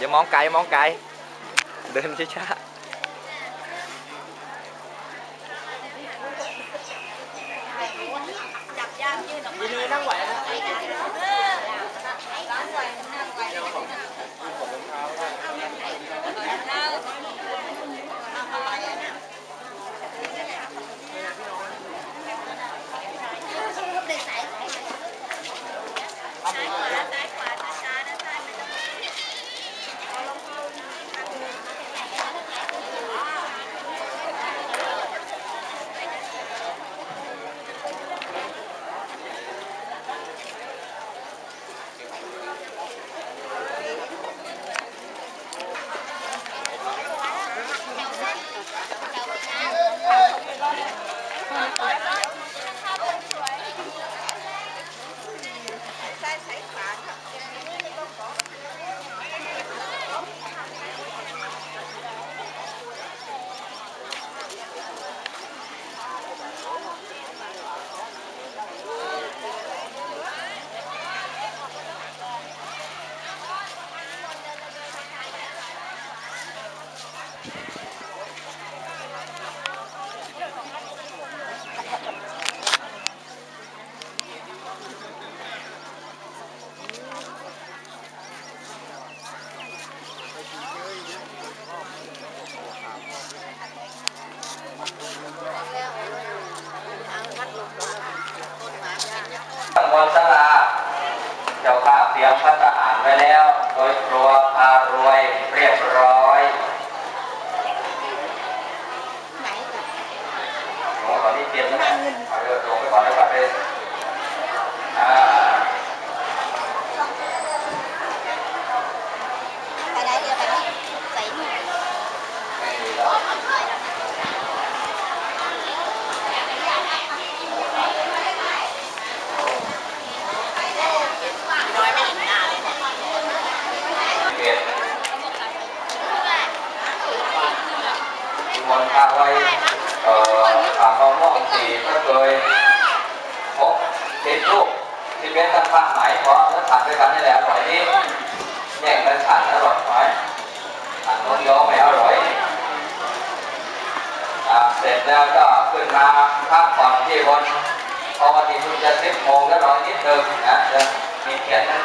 อย่ามองไกลมองไกล เดินช้าๆดออกมายืนนั่งไหวนะเออนั่งไหวนั่งไหวนั่งซ้ายขวาซ้ายขวาช้าๆนะซ้ายไม่ต้อง ๆตั้งบ นสลาเจ้าข้าเตรียมพัฒหารไว้แล้ว โดยครัวพารวยเรียบร้อยโอ้ตอนนี้เตรียมแล้วนะเอาเรือลงไปก่อนแล้วก็ไปอ่า ไปได้เดียวไปได้ใส่หมู ไม่มีแล้ว น้อยไม่เห็นหน้าเลย เก็บ มนต์พาไว้เอ่อผ่านมองม่องสีก็เคยพบติดลูกที่เป็นตั้งผ้าไหมเพราะแล้วฉันด้วยกันนี่แหละอร่อยนี่แย่งกันฉันอร่อยไหมฉันต้องยอมไม่อร่อยเสร็จแล้วก็ขึ้นมาพักผ่อนที่บนพราะวันนี้เพิ่งจะสิบโมงแล้วรอนิดนึงนะจะมีเขียนนะ